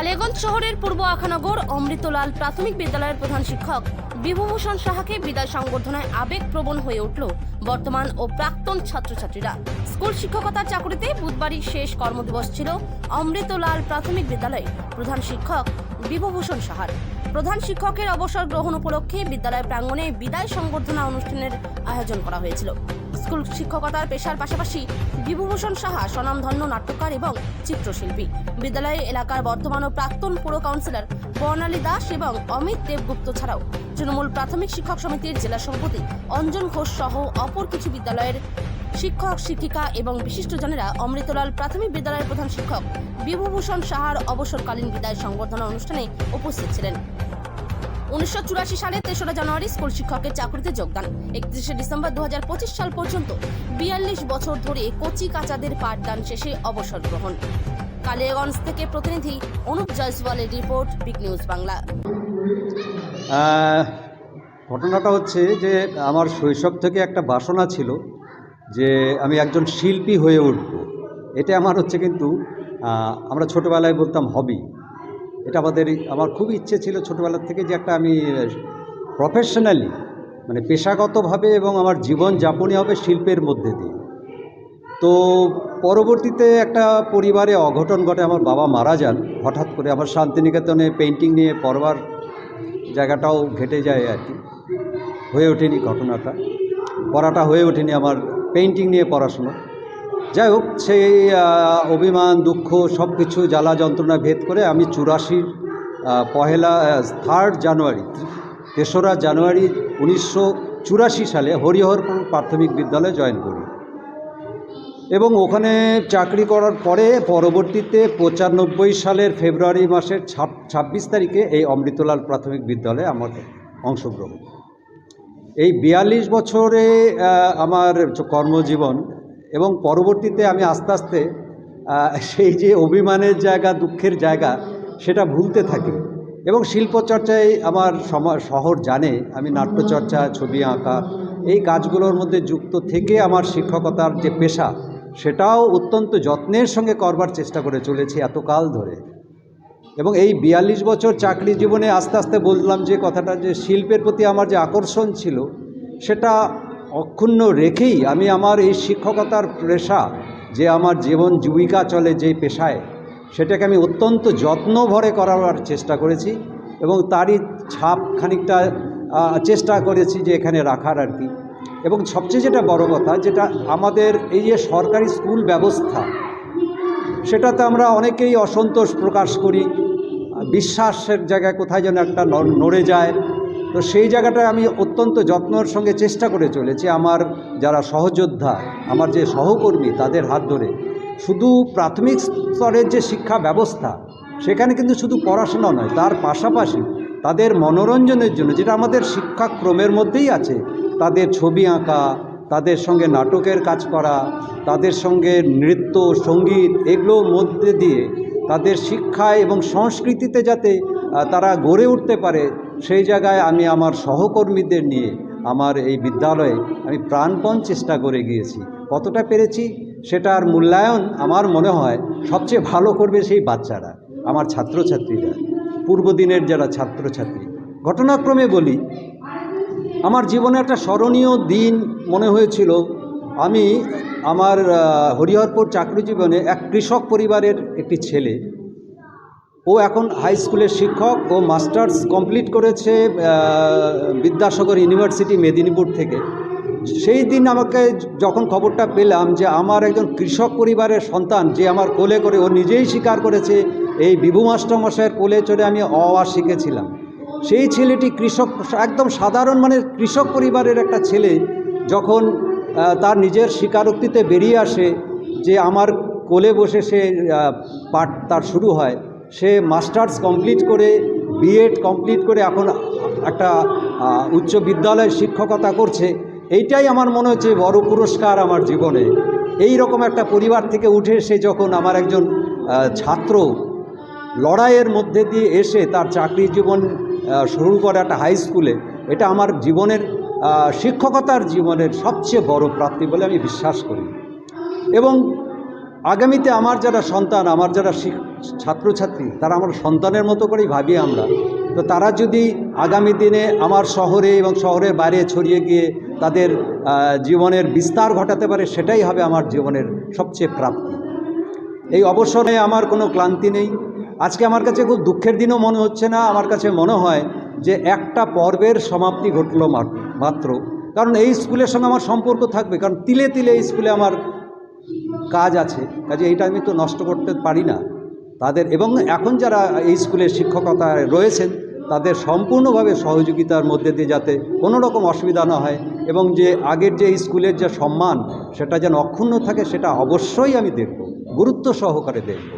কালিয়াগঞ্জ শহরের পূর্ব আখানগর অমৃতলাল প্রাথমিক বিদ্যালয়ের প্রধান শিক্ষক বিভূভূষণ সাহাকে বিদায় সংবর্ধনায় আবেগপ্রবণ হয়ে উঠল বর্তমান ও প্রাক্তন ছাত্রছাত্রীরা। স্কুল শিক্ষকতার চাকরিতে বুধবারই শেষ কর্মদিবস ছিল অমৃতলাল প্রাথমিক বিদ্যালয়ে প্রধান শিক্ষক বিভূভূষণ সাহার। প্রধান শিক্ষকের অবসর গ্রহণ উপলক্ষে বিদ্যালয় প্রাঙ্গণে বিদায় সংবর্ধনা অনুষ্ঠানের আয়োজন করা হয়েছিল। স্কুল শিক্ষকতার পেশার পাশাপাশি বিভূভূষণ সাহা, স্বনামধন্য নাট্যকার এবং চিত্রশিল্পী। বিদ্যালয় এলাকার বর্তমান ও প্রাক্তন পুর কাউন্সিলর বর্ণালী দাস এবং অমিত দেবগুপ্ত ছাড়াও তৃণমূল প্রাথমিক শিক্ষক সমিতির জেলা সভাপতি অঞ্জন ঘোষ সহ অপর কিছু বিদ্যালয়ের শিক্ষক, শিক্ষিকা এবং বিশিষ্টজনেরা অমৃতলাল প্রাথমিক বিদ্যালয়ের প্রধান শিক্ষক বিভূভূষণ সাহার অবসরকালীন বিদায় সংবর্ধনা অনুষ্ঠানে উপস্থিত ছিলেন। উনিশশো চুরাশি সালে তেসরা জানুয়ারি স্কুল শিক্ষকের চাকরিতে যোগদান। একত্রিশে ডিসেম্বর দু হাজার পঁচিশ সাল পর্যন্ত বিয়াল্লিশ বছর ধরে কচি কাচাদের পাঠদান শেষে অবসর গ্রহণ। কালিয়াগঞ্জ থেকে প্রতিনিধি অনুপ জয়সওয়ালের রিপোর্ট, বিগ নিউজ বাংলা। ঘটনাটা হচ্ছে যে আমার শৈশব থেকে একটা বাসনা ছিল যে আমি একজন শিল্পী হয়ে উঠব। এটা আমার হচ্ছে কিন্তু আমরা ছোটোবেলায় বলতাম হবি এটা আমাদের, আমার খুব ইচ্ছে ছিল ছোটোবেলার থেকে যে একটা আমি প্রফেশনালি মানে পেশাগতভাবে এবং আমার জীবন যাপনই হবে শিল্পের মধ্যে দিয়ে। তো পরবর্তীতে একটা পরিবারে অঘটন ঘটে, আমার বাবা মারা যান, হঠাৎ করে আমার শান্তিনিকেতনে পেন্টিং নিয়ে পড়বার জায়গাটাও ঘেটে যায় আর কি। হয়ে ওঠেনি ঘটনাটা, পড়াটা হয়ে ওঠেনি আমার পেন্টিং নিয়ে পড়াশুনো। যাই হোক সেই অভিমান, দুঃখ সব কিছু জ্বালা যন্ত্রণা ভেদ করে আমি চুরাশির পহেলা থার্ড জানুয়ারি তেসরা জানুয়ারি উনিশশো চুরাশি সালে হরিহরপুর প্রাথমিক বিদ্যালয়ে জয়েন করি। এবং ওখানে চাকরি করার পরে পরবর্তীতে পঁচানব্বই সালের ফেব্রুয়ারি মাসের ছাব- ছাব্বিশ তারিখে এই অমৃতলাল প্রাথমিক বিদ্যালয়ে আমার অংশগ্রহণ। এই বিয়াল্লিশ বছরে আমার কর্মজীবন এবং পরবর্তীতে আমি আস্তে আস্তে সেই যে অভিমানের জায়গা, দুঃখের জায়গা, সেটা ভুলতে থাকি। এবং শিল্পচর্চায় আমার শহর জানে, আমি নাট্যচর্চা, ছবি আঁকা, এই কাজগুলোর মধ্যে যুক্ত থেকে আমার শিক্ষকতার যে পেশা, সেটাও অত্যন্ত যত্নের সঙ্গে করবার চেষ্টা করে চলেছি এতকাল ধরে। এবং এই বিয়াল্লিশ বছর চাকরি জীবনে আস্তে আস্তে বললাম যে কথাটা যে শিল্পের প্রতি আমার যে আকর্ষণ ছিল, সেটা অক্ষুণ্ণ রেখেই আমি আমার এই শিক্ষকতার পেশা, যে আমার জীবন জীবিকা চলে যে পেশায়, সেটাকে আমি অত্যন্ত যত্ন ভরে করার চেষ্টা করেছি এবং তারই ছাপ খানিকটা চেষ্টা করেছি যে এখানে রাখার আর কি। এবং সবচেয়ে যেটা বড় কথা, যেটা আমাদের এই যে সরকারি স্কুল ব্যবস্থা, সেটাতে আমরা অনেকেই অসন্তোষ প্রকাশ করি। বিশ্বাসের জায়গায় কোথায় যেন একটা নড়ে যায়। তো সেই জায়গাটায় আমি অত্যন্ত যত্নর সঙ্গে চেষ্টা করে চলেছি। আমার যারা সহযোদ্ধা, আমার যে সহকর্মী তাদের হাত ধরে। শুধু প্রাথমিক স্তরের যে শিক্ষা ব্যবস্থা, সেখানে কিন্তু শুধু পড়াশোনা নয়, তার পাশাপাশি তাদের মনোরঞ্জনের জন্য, যেটা আমাদের শিক্ষাক্রমের মধ্যেই আছে, তাদের ছবি আঁকা, তাদের সঙ্গে নাটকের কাজ করা, তাদের সঙ্গে নৃত্য, সংগীত এগুলোর মধ্যে দিয়ে তাদের শিক্ষায় এবং সংস্কৃতিতে যাতে তারা গড়ে উঠতে পারে সেই জায়গায় আমি আমার সহকর্মীদের নিয়ে আমার এই বিদ্যালয়ে আমি প্রাণপণ চেষ্টা করে গিয়েছি। কতটা পেরেছি সেটার মূল্যায়ন আমার মনে হয় সবচেয়ে ভালো করবে সেই বাচ্চারা, আমার ছাত্রছাত্রীরা। পূর্বদিনের যারা ছাত্রছাত্রী, ঘটনাক্রমে বলি, আমার জীবনে একটা স্মরণীয় দিন মনে হয়েছিল। আমি আমার হরিহরপুর চাকরি জীবনে এক কৃষক পরিবারের একটি ছেলে ও এখন হাই স্কুলের শিক্ষক ও মাস্টার্স কমপ্লিট করেছে বিদ্যাসাগর ইউনিভার্সিটি মেদিনীপুর থেকে। সেই দিন আমাকে যখন খবরটা পেলাম যে আমার একজন কৃষক পরিবারের সন্তান, যে আমার কোলে করে ও নিজেই স্বীকার করেছে, এই বিভু মাস্টারমশাইয়ের কোলে চড়ে আমি অ, আ শিখেছিলাম। সেই ছেলেটি কৃষক, একদম সাধারণ মানে কৃষক পরিবারের একটা ছেলে, যখন তার নিজের স্বীকারোক্তিতে বেরিয়ে আসে যে আমার কোলে বসে সে পাঠ তার শুরু হয় সে মাস্টার্স কমপ্লিট করে বিএড কমপ্লিট করে এখন একটা উচ্চ বিদ্যালয়ে শিক্ষকতা করছে। এইটাই আমার মনে হচ্ছে বড় পুরস্কার আমার জীবনে। এই রকম একটা পরিবার থেকে উঠে সে যখন আমার একজন ছাত্র লড়াইয়ের মধ্যে দিয়ে এসে তার চাকরি জীবন শুরু করে একটা হাই স্কুলে এটা আমার জীবনের শিক্ষকতার জীবনের সবচেয়ে বড় প্রাপ্তি বলে আমি বিশ্বাস করি। এবং আগামীতে আমার যারা সন্তান, আমার যারা ছাত্রছাত্রী, তারা আমার সন্তানের মতো করেই ভাবি আমরা। তো তারা যদি আগামী দিনে আমার শহরে এবং শহরের বাইরে ছড়িয়ে গিয়ে তাদের জীবনের বিস্তার ঘটাতে পারে, সেটাই হবে আমার জীবনের সবচেয়ে প্রাপ্তি। এই অবসরে আমার কোনো ক্লান্তি নেই। আজকে আমার কাছে খুব দুঃখের দিনও মনে হচ্ছে না, আমার কাছে মনে হয় যে একটা পর্বের সমাপ্তি ঘটলো মাত্র- কারণ এই স্কুলের সঙ্গে আমার সম্পর্ক থাকবে, কারণ তিলে তিলে এই স্কুলে আমার কাজ আছে। কাজে এইটা আমি তো নষ্ট করতে পারি না। তাদের এবং এখন যারা এই স্কুলে শিক্ষকতায় রয়েছেন, তাদের সম্পূর্ণভাবে সহযোগিতার মধ্যে দিয়ে যাতে কোনো রকম অসুবিধা না হয় এবং যে আগের যে স্কুলের যে সম্মান, সেটা যেন অক্ষুণ্ণ থাকে, সেটা অবশ্যই আমি দেখব, গুরুত্ব সহকারে দেখব।